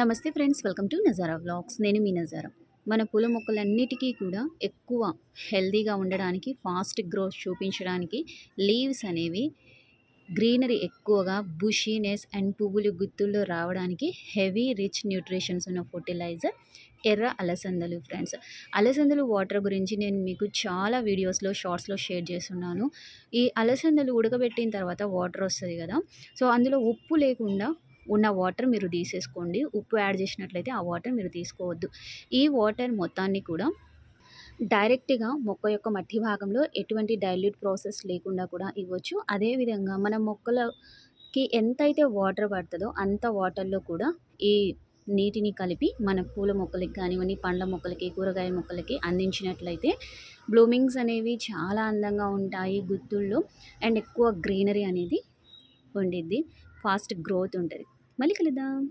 నమస్తే friends welcome to Nazara vlogs. నేను మీ నజారా. మన పూల మొక్కలన్నిటికీ కూడా ఎక్కువ హెల్దీగా ఉండడానికి ఫాస్ట్ గ్రోత్ చూపించడానికి లీవ్స్ అనేవి గ్రీనరీ ఎక్కువగా బుషీనెస్ అండ్ పువ్వులు గుత్తుల్లో రావడానికి హెవీ రిచ్ న్యూట్రిషన్స్ ఉన్న ఫర్టిలైజర్ ఎర్ర అలసందలు ఫ్రెండ్స్. అలసందలు వాటర్ గురించి నేను మీకు చాలా వీడియోస్లో షార్ట్స్లో షేర్ చేస్తున్నాను. ఈ అలసందలు ఉడకబెట్టిన తర్వాత వాటర్ వస్తుంది కదా సో అందులో ఉప్పు లేకుండా ఉన్న వాటర్ మీరు తీసేసుకోండి. ఉప్పు యాడ్ చేసినట్లయితే ఆ వాటర్ మీరు తీసుకోవద్దు. ఈ వాటర్ మొత్తాన్ని కూడా డైరెక్ట్గా మొక్క యొక్క మట్టి భాగంలో ఎటువంటి డైల్యూట్ ప్రాసెస్ లేకుండా కూడా ఇవ్వచ్చు. అదేవిధంగా మన మొక్కలకి ఎంతైతే వాటర్ పడుతుందో అంత వాటర్లో కూడా ఈ నీటిని కలిపి మన పూల మొక్కలకి కానివ్వండి పండ్ల మొక్కలకి కూరగాయ మొక్కలకి అందించినట్లయితే బ్లూమింగ్స్ అనేవి చాలా అందంగా ఉంటాయి గుత్తుల్లో. అండ్ ఎక్కువ గ్రీనరీ అనేది ఉండిద్ది ఫాస్ట్ గ్రోత్ ఉంటుంది. మళ్ళీ కలుద్దాం.